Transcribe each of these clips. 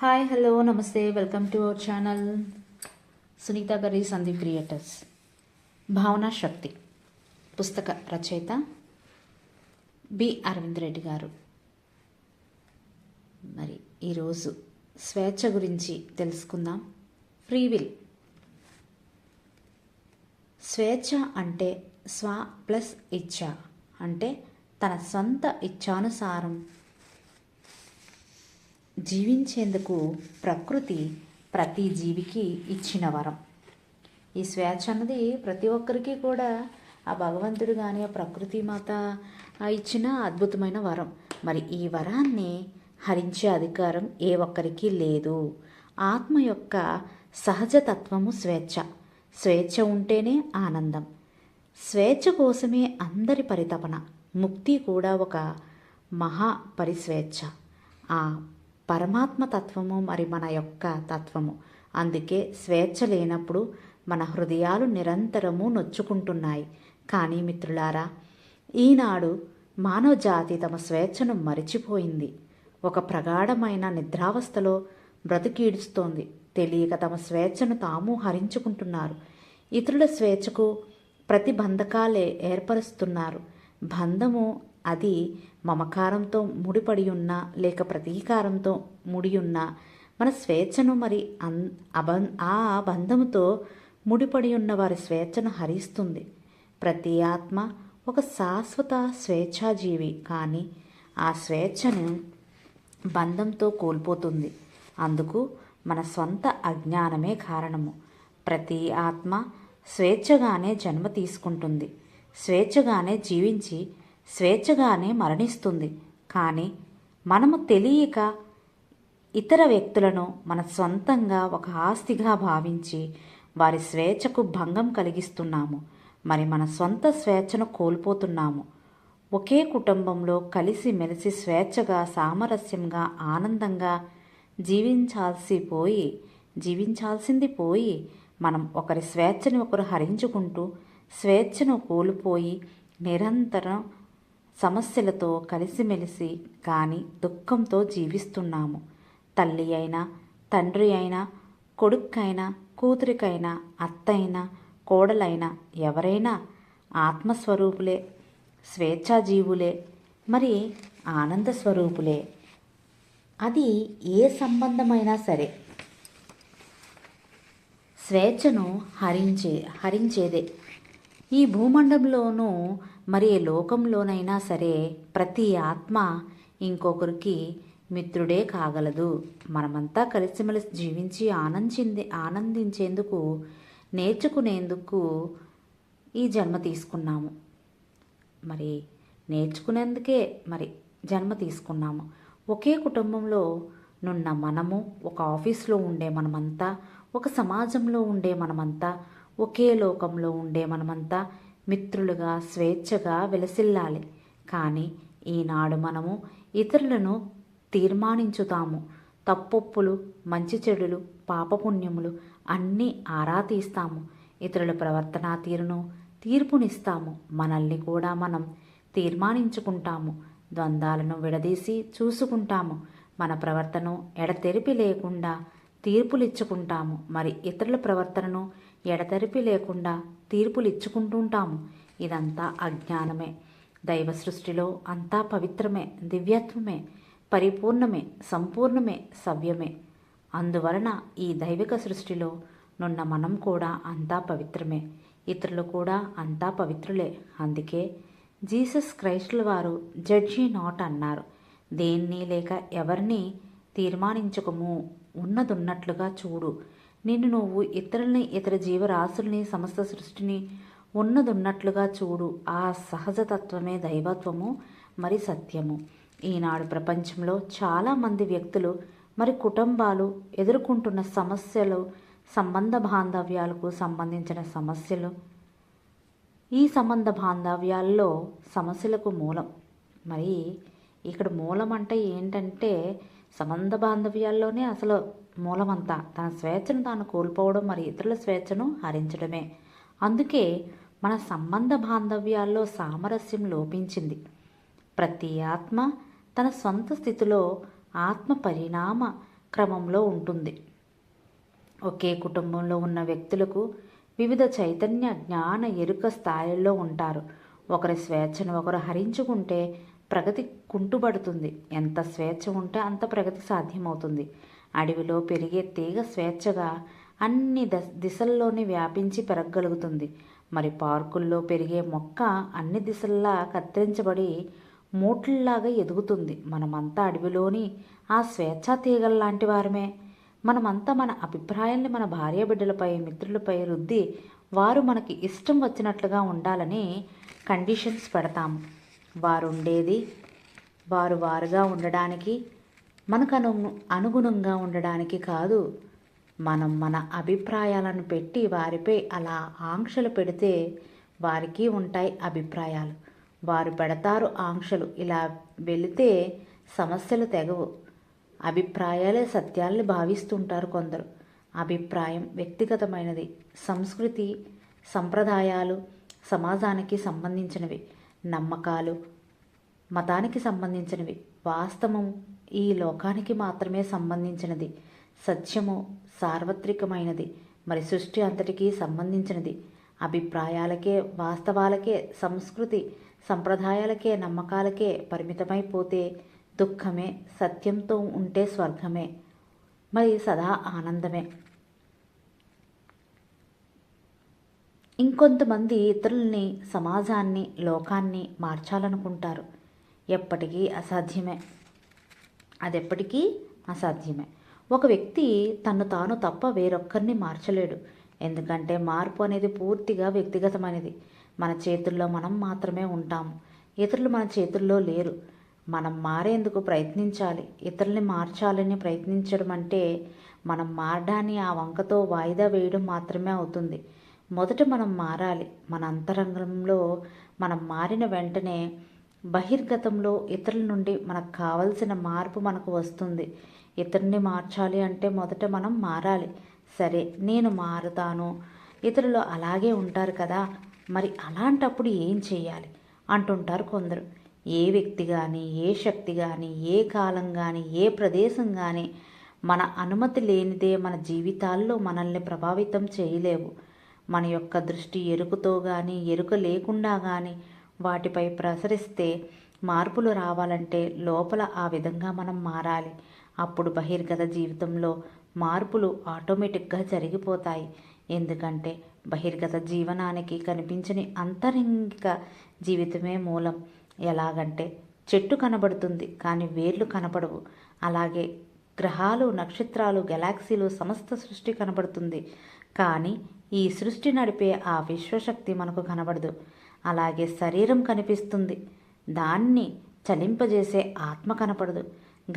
Hi hello namaste welcome to our channel Sunitha గారి Sandeep creators భావనా శక్తి పుస్తక రచయిత బి అరవింద్ రెడ్డి గారు మరి ఈరోజు స్వేచ్ఛ గురించి తెలుసుకుందాం. ఫ్రీ విల్ స్వేచ్ఛ అంటే స్వ ప్లస్ ఇచ్ఛ అంటే తన సొంత ఇచ్ఛానుసారం జీవించేందుకు ప్రకృతి ప్రతి జీవికి ఇచ్చిన వరం. ఈ స్వేచ్ఛ అన్నది ప్రతి ఒక్కరికి కూడా ఆ భగవంతుడు కానీ ఆ ప్రకృతి మాత ఇచ్చిన అద్భుతమైన వరం. మరి ఈ వరాన్ని హరించే అధికారం ఏ ఒక్కరికి లేదు. ఆత్మ యొక్క సహజతత్వము స్వేచ్ఛ. స్వేచ్ఛ ఉంటేనే ఆనందం. స్వేచ్ఛ కోసమే అందరి పరితపన. ముక్తి కూడా ఒక మహా పరిస్వేచ్ఛ. ఆ పరమాత్మ తత్వము మరి మన యొక్క తత్వము. అందుకే స్వేచ్ఛ లేనప్పుడు మన హృదయాలు నిరంతరము నొచ్చుకుంటున్నాయి. కానీ మిత్రులారా ఈనాడు మానవ జాతి తమ స్వేచ్ఛను మరిచిపోయింది. ఒక ప్రగాఢమైన నిద్రావస్థలో బ్రతికీడుస్తోంది. తెలియక తమ స్వేచ్ఛను తాము హరించుకుంటున్నారు. ఇతరుల స్వేచ్ఛకు ప్రతిబంధకాలే ఏర్పరుస్తున్నారు. బంధము అది మమకారంతో ముడిపడి ఉన్న లేక ప్రతీకారంతో ముడి ఉన్న మన స్వేచ్ఛను మరి అన్ అబం ఆ బంధముతో ముడిపడి ఉన్న వారి స్వేచ్ఛను హరిస్తుంది. ప్రతి ఆత్మ ఒక శాశ్వత స్వేచ్ఛాజీవి కానీ ఆ స్వేచ్ఛను బంధంతో కోల్పోతుంది. అందుకు మన సొంత అజ్ఞానమే కారణము. ప్రతి ఆత్మ స్వేచ్ఛగానే జన్మ తీసుకుంటుంది. స్వేచ్ఛగానే జీవించి స్వేచ్ఛగానే మరణిస్తుంది. కానీ మనము తెలియక ఇతర వ్యక్తులను మన సొంతంగా ఒక ఆస్తిగా భావించి వారి స్వేచ్ఛకు భంగం కలిగిస్తున్నాము. మరి మన సొంత స్వేచ్ఛను కోల్పోతున్నాము. ఒకే కుటుంబంలో కలిసి మెలిసి స్వేచ్ఛగా సామరస్యంగా ఆనందంగా జీవించాల్సి పోయి జీవించాల్సింది పోయి మనం ఒకరి స్వేచ్ఛని ఒకరు హరించుకుంటూ స్వేచ్ఛను కోల్పోయి నిరంతరం సమస్యలతో కలిసిమెలిసి కానీ దుఃఖంతో జీవిస్తున్నాము. తల్లి అయినా తండ్రి అయినా కొడుక్కైనా కూతురికైనా అత్తైనా కోడలైనా ఎవరైనా ఆత్మస్వరూపులే స్వేచ్ఛాజీవులే మరి ఆనంద స్వరూపులే అది ఏ సంబంధమైనా సరే స్వేచ్ఛను హరించే హరించేదే. ఈ భూమండంలోనూ మరి ఏ లోకంలోనైనా సరే ప్రతి ఆత్మ ఇంకొకరికి మిత్రుడే కాగలదు. మనమంతా కలిసిమెలిసి జీవించి ఆనందించింది ఆనందించేందుకు నేర్చుకునేందుకు ఈ జన్మ తీసుకున్నాము. మరి నేర్చుకునేందుకే మరి జన్మ తీసుకున్నాము. ఒకే కుటుంబంలో నున్న మనము ఒక ఆఫీస్లో ఉండే మనమంతా ఒక సమాజంలో ఉండే మనమంతా ఒకే లోకంలో ఉండే మనమంతా మిత్రులుగా స్వేచ్ఛగా విలసిల్లాలి. కానీ ఈనాడు మనము ఇతరులను తీర్మానించుతాము. తప్పొప్పులు మంచి చెడులు పాపపుణ్యములు అన్నీ ఆరా తీస్తాము. ఇతరుల ప్రవర్తనా తీరును తీర్పునిస్తాము. మనల్ని కూడా మనం తీర్మానించుకుంటాము. ద్వంద్వాలను విడదీసి చూసుకుంటాము. మన ప్రవర్తన ఎడతెరిపి లేకుండా తీర్పులిచ్చుకుంటాము. మరి ఇతరుల ప్రవర్తనను ఎడతెరిపి లేకుండా తీర్పులు ఇచ్చుకుంటుంటాము ఇదంతా అజ్ఞానమే. దైవ సృష్టిలో అంతా పవిత్రమే దివ్యత్వమే పరిపూర్ణమే సంపూర్ణమే సవ్యమే. అందువలన ఈ దైవిక సృష్టిలో నున్న మనం కూడా అంతా పవిత్రమే. ఇతరులు కూడా అంతా పవిత్రులే. అందుకే జీసస్ క్రైస్టుల వారు జడ్జి నాట్ అన్నారు. దేన్ని లేక ఎవరిని తీర్మానించకము? ఉన్నదున్నట్లుగా చూడు. నిన్ను నువ్వు ఇతరుల్ని ఇతర జీవరాశుల్ని సమస్త సృష్టిని ఉన్నదున్నట్లుగా చూడు. ఆ సహజతత్వమే దైవత్వము మరి సత్యము. ఈనాడు ప్రపంచంలో చాలామంది వ్యక్తులు మరి కుటుంబాలు ఎదుర్కొంటున్న సమస్యలు సంబంధ బాంధవ్యాలకు సంబంధించిన సమస్యలు. ఈ సంబంధ బాంధవ్యాల్లో సమస్యలకు మూలం. మరి ఇక్కడ మూలం అంటే ఏంటంటే సంబంధ బాంధవ్యాల్లోనే అసలు మూలమంతా తన స్వేచ్ఛను తాను కోల్పోవడం మరి ఇతరుల స్వేచ్ఛను హరించడమే. అందుకే మన సంబంధ బాంధవ్యాల్లో సామరస్యం లోపించింది. ప్రతి ఆత్మ తన సొంత స్థితిలో ఆత్మ పరిణామ క్రమంలో ఉంటుంది. ఒకే కుటుంబంలో ఉన్న వ్యక్తులకు వివిధ చైతన్య జ్ఞాన ఎరుక స్థాయిల్లో ఉంటారు. ఒకరి స్వేచ్ఛను ఒకరు హరించుకుంటే ప్రగతి కుంటుపడుతుంది. ఎంత స్వేచ్ఛ ఉంటే అంత ప్రగతి సాధ్యమవుతుంది. అడవిలో పెరిగే తీగ స్వేచ్ఛగా అన్ని ద దిశల్లోనే వ్యాపించి పెరగగలుగుతుంది. మరి పార్కుల్లో పెరిగే మొక్క అన్ని దిశల్లా కత్తిరించబడి మూట్లలాగా ఎదుగుతుంది. మనమంతా అడవిలోని ఆ స్వేచ్ఛా తీగల్లాంటి వారమే. మనమంతా మన అభిప్రాయాల్ని మన భార్య బిడ్డలపై మిత్రులపై రుద్ది వారు మనకి ఇష్టం వచ్చినట్లుగా ఉండాలని కండిషన్స్ పెడతాము. వారు ఉండేది వారు వారుగా ఉండడానికి మనకు అను అనుగుణంగా ఉండడానికి కాదు. మనం మన అభిప్రాయాలను పెట్టి వారిపై అలా ఆంక్షలు పెడితే వారికి ఉంటాయి అభిప్రాయాలు. వారు పెడతారు ఆంక్షలు. ఇలా వెళితే సమస్యలు తెగవు. అభిప్రాయాలే సత్యాలని భావిస్తుంటారు కొందరు. అభిప్రాయం వ్యక్తిగతమైనది. సంస్కృతి సంప్రదాయాలు సమాజానికి సంబంధించినవి. నమ్మకాలు మతానికి సంబంధించినవి. వాస్తవం ఈ లోకానికి మాత్రమే సంబంధించినది. సత్యము సార్వత్రికమైనది. మరి సృష్టి అంతటికీ సంబంధించినది. అభిప్రాయాలకే వాస్తవాలకే సంస్కృతి సంప్రదాయాలకే నమ్మకాలకే పరిమితమైపోతే దుఃఖమే సత్యంతో ఉంటే స్వర్గమే. మరి సదా ఆనందమే. ఇంకొంతమంది ఇతరుల్ని సమాజాన్ని లోకాన్ని మార్చాలనుకుంటారు. ఎప్పటికీ అసాధ్యమే. అది ఎప్పటికీ అసాధ్యమే. ఒక వ్యక్తి తను తాను తప్ప వేరొక్కరిని మార్చలేడు. ఎందుకంటే మార్పు అనేది పూర్తిగా వ్యక్తిగతమైనది. మన చేతుల్లో మనం మాత్రమే ఉంటాము ఇతరులు మన చేతుల్లో లేరు. మనం మారేందుకు ప్రయత్నించాలి. ఇతరుల్ని మార్చాలని ప్రయత్నించడం అంటే మనం మారడాన్ని ఆ వంకతో వాయిదా వేయడం మాత్రమే అవుతుంది. మొదట మనం మారాలి. మన అంతరంగంలో మనం మారిన వెంటనే బహిర్గతంలో ఇతరుల నుండి మనకు కావలసిన మార్పు మనకు వస్తుంది. ఇతరుని మార్చాలి అంటే మొదట మనం మారాలి. సరే నేను మారుతాను. ఇతరులు అలాగే ఉంటారు కదా. మరి అలాంటప్పుడు ఏం చేయాలి? అంటుంటారు కొందరు. ఏ వ్యక్తి కానీ ఏ శక్తి కానీ ఏ కాలం కానీ ఏ ప్రదేశం కానీ మన అనుమతి లేనిదే మన జీవితాల్లో మనల్ని ప్రభావితం చేయలేవు. మన యొక్క దృష్టి ఎరుకతో కానీ ఎరుక లేకుండా కానీ వాటిపై ప్రసరిస్తే మార్పులు రావాలంటే లోపల ఆ విధంగా మనం మారాలి. అప్పుడు బహిర్గత జీవితంలో మార్పులు ఆటోమేటిక్గా జరిగిపోతాయి. ఎందుకంటే బహిర్గత జీవనానికి కనిపించని అంతరంగిక జీవితమే మూలం. ఎలాగంటే చెట్టు కనబడుతుంది కానీ వేర్లు కనపడవు. అలాగే గ్రహాలు నక్షత్రాలు గెలాక్సీలు సమస్త సృష్టి కనబడుతుంది. కానీ ఈ సృష్టి నడిపే ఆ విశ్వశక్తి మనకు కనబడదు. అలాగే శరీరం కనిపిస్తుంది. దాన్ని చలింపజేసే ఆత్మ కనపడదు.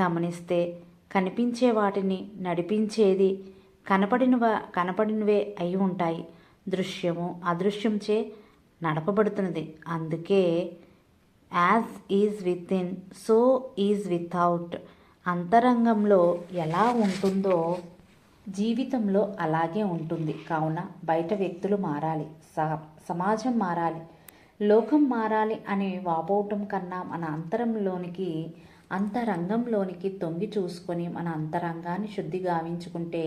గమనిస్తే కనిపించే వాటిని నడిపించేది కనపడినవ కనపడినవే అయి ఉంటాయి. దృశ్యము అదృశ్యంచే నడపబడుతున్నది. అందుకే as is within so is without అంతరంగంలో ఎలా ఉంటుందో జీవితంలో అలాగే ఉంటుంది. కావున బయట వ్యక్తులు మారాలి. సమాజం మారాలి. లోకం మారాలి అని వాపోవటం కన్నా మన అంతరంలోనికి అంతరంగంలోనికి తొంగి చూసుకొని మన అంతరంగాన్ని శుద్ధి గావించుకుంటే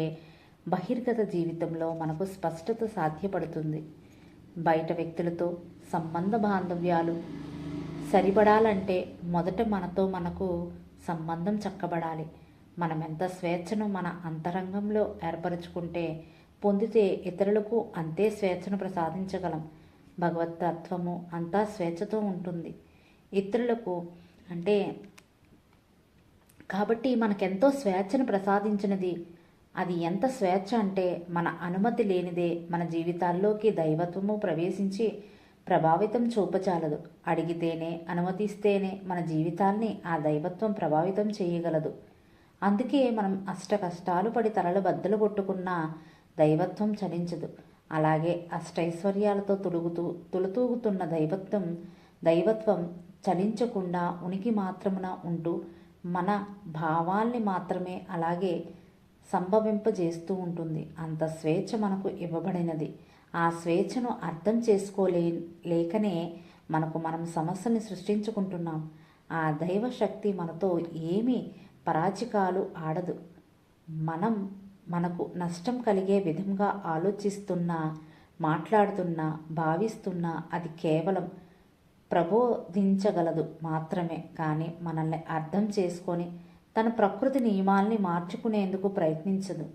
బహిర్గత జీవితంలో మనకు స్పష్టత సాధ్యపడుతుంది. బయట వ్యక్తులతో సంబంధ బాంధవ్యాలు సరిపడాలంటే మొదట మనతో మనకు సంబంధం చక్కబడాలి. మనం ఎంత స్వేచ్ఛను మన అంతరంగంలో ఏర్పరచుకుంటే పొందితే ఇతరులకు అంతే స్వేచ్ఛను ప్రసాదించగలం. భగవతత్వము అంతా స్వేచ్ఛతో ఉంటుంది. ఇతరులకు అంటే కాబట్టి మనకెంతో స్వేచ్ఛను ప్రసాదించినది. అది ఎంత స్వేచ్ఛ అంటే మన అనుమతి లేనిదే మన జీవితాల్లోకి దైవత్వము ప్రవేశించి ప్రభావితం చూపచాలదు. అడిగితేనే అనుమతిస్తేనే మన జీవితాల్ని ఆ దైవత్వం ప్రభావితం చేయగలదు. అందుకే మనం అష్ట కష్టాలు పడి తలలు బద్దలు కొట్టుకున్నా దైవత్వం చలించదు. అలాగే అష్టైశ్వర్యాలతో తులుగుతూ తులుతూగుతున్న దైవత్వం దైవత్వం చలించకుండా ఉనికి మాత్రమున ఉంటూ మన భావాల్ని మాత్రమే అలాగే సంభవింపజేస్తూ ఉంటుంది. అంత స్వేచ్ఛ మనకు ఇవ్వబడినది. ఆ స్వేచ్ఛను అర్థం చేసుకోలే లేకనే మనకు మనం సమస్యని సృష్టించుకుంటున్నాం. ఆ దైవశక్తి మనతో ఏమీ పరాచికాలు ఆడదు. మనం మనకు నష్టం కలిగే విధంగా ఆలోచిస్తున్నా మాట్లాడుతున్నా భావిస్తున్నా అది కేవలం ప్రబోధించగలదు మాత్రమే. కానీ మనల్ని అర్థం చేసుకొని తన ప్రకృతి నియమాల్ని మార్చుకునేందుకు ప్రయత్నించదు.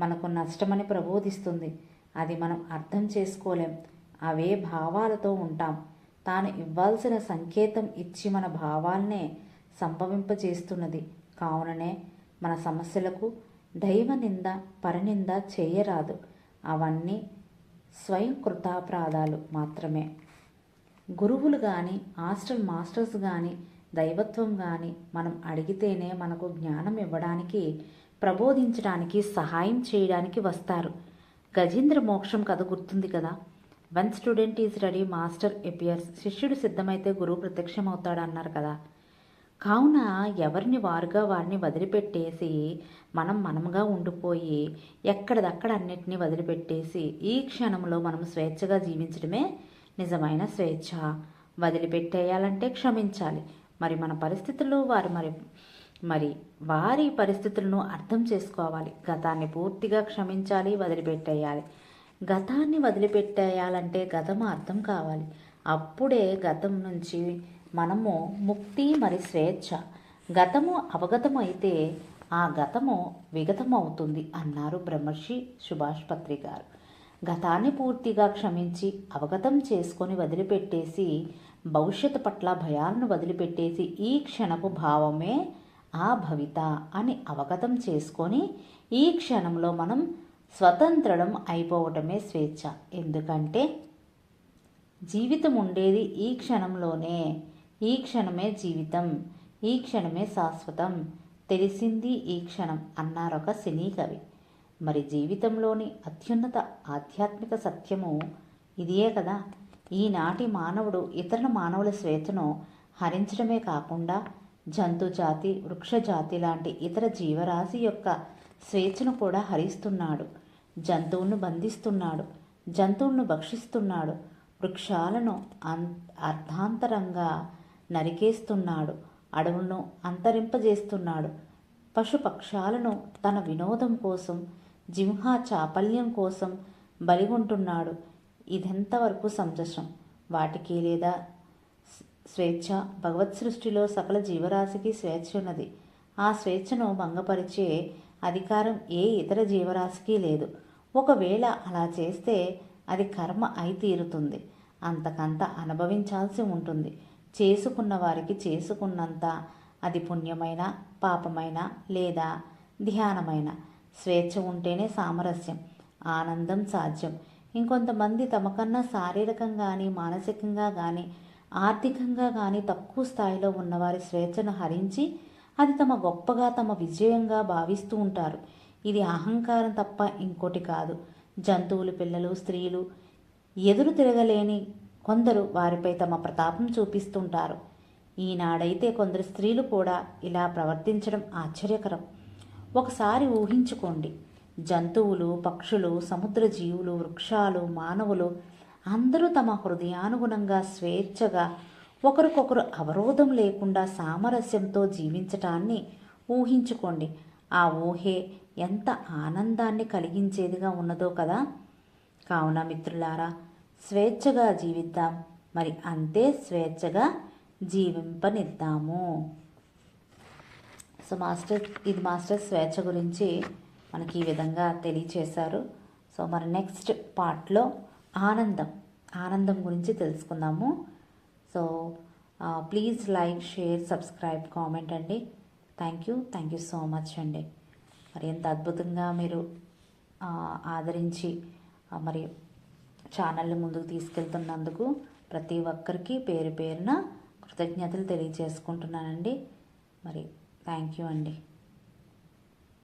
మనకు నష్టమని ప్రబోధిస్తుంది. అది మనం అర్థం చేసుకోలేం. అవే భావాలతో ఉంటాం. తాను ఇవ్వాల్సిన సంకేతం ఇచ్చి మన భావాల్నే సంభవింపజేస్తున్నది. కావుననే మన సమస్యలకు దైవ నింద పరనింద చేయరాదు. అవన్నీ స్వయం కృతాపరాధాలు మాత్రమే. గురువులు కానీ హాస్టల్ మాస్టర్స్ కానీ దైవత్వం కానీ మనం అడిగితేనే మనకు జ్ఞానం ఇవ్వడానికి ప్రబోధించడానికి సహాయం చేయడానికి వస్తారు. గజేంద్ర మోక్షం కథ గుర్తుంది కదా? When student is ready master appears శిష్యుడు సిద్ధమైతే గురువు ప్రత్యక్షమవుతాడు అన్నారు కదా? కావున ఎవరిని వారుగా వారిని వదిలిపెట్టేసి మనం మనముగా ఉండిపోయి ఎక్కడిదక్కడ అన్నిటినీ వదిలిపెట్టేసి ఈ క్షణంలో మనం స్వేచ్ఛగా జీవించడమే నిజమైన స్వేచ్ఛ. వదిలిపెట్టేయాలంటే క్షమించాలి. మరి మన పరిస్థితులు వారు మరి మరి వారి పరిస్థితులను అర్థం చేసుకోవాలి. గతాన్ని పూర్తిగా క్షమించాలి వదిలిపెట్టేయాలి. గతాన్ని వదిలిపెట్టేయాలంటే గతం అర్థం కావాలి. అప్పుడే గతం నుంచి మనము ముక్తి మరి స్వేచ్ఛ. గతము అవగతం అయితే ఆ గతము విగతం అవుతుంది అన్నారు బ్రహ్మర్షి సుభాష్ పత్రి గారు. గతాన్ని పూర్తిగా క్షమించి అవగతం చేసుకొని వదిలిపెట్టేసి భవిష్యత్తు పట్ల భయాలను వదిలిపెట్టేసి ఈ క్షణపు భావమే ఆ భవిత అని అవగతం చేసుకొని ఈ క్షణంలో మనం స్వతంత్రం అయిపోవటమే స్వేచ్ఛ. ఎందుకంటే జీవితం ఉండేది ఈ క్షణంలోనే. ఈ క్షణమే జీవితం ఈ క్షణమే శాశ్వతం. తెలిసింది ఈ క్షణం అన్నారొక సినీ కవి. మరి జీవితంలోని అత్యున్నత ఆధ్యాత్మిక సత్యము ఇదియే కదా. ఈనాటి మానవుడు ఇతర మానవుల స్వేచ్ఛను హరించడమే కాకుండా జంతుజాతి వృక్షజాతి లాంటి ఇతర జీవరాశి యొక్క స్వేచ్ఛను కూడా హరిస్తున్నాడు. జంతువులను బంధిస్తున్నాడు జంతువులను భక్షిస్తున్నాడు. వృక్షాలను అన్ అర్ధాంతరంగా నరికేస్తున్నాడు. అడవులను అంతరింపజేస్తున్నాడు. పశుపక్షాలను తన వినోదం కోసం జింహ చాపల్యం కోసం బలిగొంటున్నాడు. ఇదెంతవరకు సంజసం వాటికి లేదా? స్వేచ్ఛ? భగవత్ సృష్టిలో సకల జీవరాశికి స్వేచ్ఛ ఉన్నది. ఆ స్వేచ్ఛను భంగపరిచే అధికారం ఏ ఇతర జీవరాశికి లేదు. ఒకవేళ అలా చేస్తే అది కర్మ అయి తీరుతుంది. అంతకంత అనుభవించాల్సి ఉంటుంది. చేసుకున్న వారికి చేసుకున్నంత అది పుణ్యమైన పాపమైన లేదా ధ్యానమైన. స్వేచ్ఛ ఉంటేనే సామరస్యం ఆనందం సాధ్యం. ఇంకొంతమంది తమకన్నా శారీరకంగా కానీ మానసికంగా కానీ ఆర్థికంగా కానీ తక్కువ స్థాయిలో ఉన్నవారి స్వేచ్ఛను హరించి అది తమ గొప్పగా తమ విజయంగా భావిస్తూ ఉంటారు. ఇది అహంకారం తప్ప ఇంకోటి కాదు. జంతువులు పిల్లలు స్త్రీలు ఎదురు తిరగలేని కొందరు వారిపై తమ ప్రతాపం చూపిస్తుంటారు. ఈనాడైతే కొందరు స్త్రీలు కూడా ఇలా ప్రవర్తించడం ఆశ్చర్యకరం. ఒకసారి ఊహించుకోండి. జంతువులు పక్షులు సముద్ర జీవులు వృక్షాలు మానవులు అందరూ తమ హృదయానుగుణంగా స్వేచ్ఛగా ఒకరికొకరు అవరోధం లేకుండా సామరస్యంతో జీవించటాన్ని ఊహించుకోండి. ఆ ఊహే ఎంత ఆనందాన్ని కలిగించేదిగా ఉన్నదో కదా. కావున మిత్రులారా స్వేచ్ఛగా జీవిద్దాం. మరి అంతే స్వేచ్ఛగా జీవింపనిద్దాము. సో మాస్టర్ ఇది మాస్టర్ స్వేచ్ఛ గురించి మనకి ఈ విధంగా తెలియచేశారు. సో మరి నెక్స్ట్ పార్ట్లో ఆనందం ఆనందం గురించి తెలుసుకుందాము. So please like share subscribe comment అండి. Thank you thank you so much అండి. మరి ఎంత అద్భుతంగా మీరు ఆదరించి మరి ఛానల్ని ముందుకు తీసుకెళ్తున్నందుకు ప్రతి ఒక్కరికి పేరు పేరున కృతజ్ఞతలు తెలియజేసుకుంటున్నానండి. మరి థ్యాంక్ యూ అండి.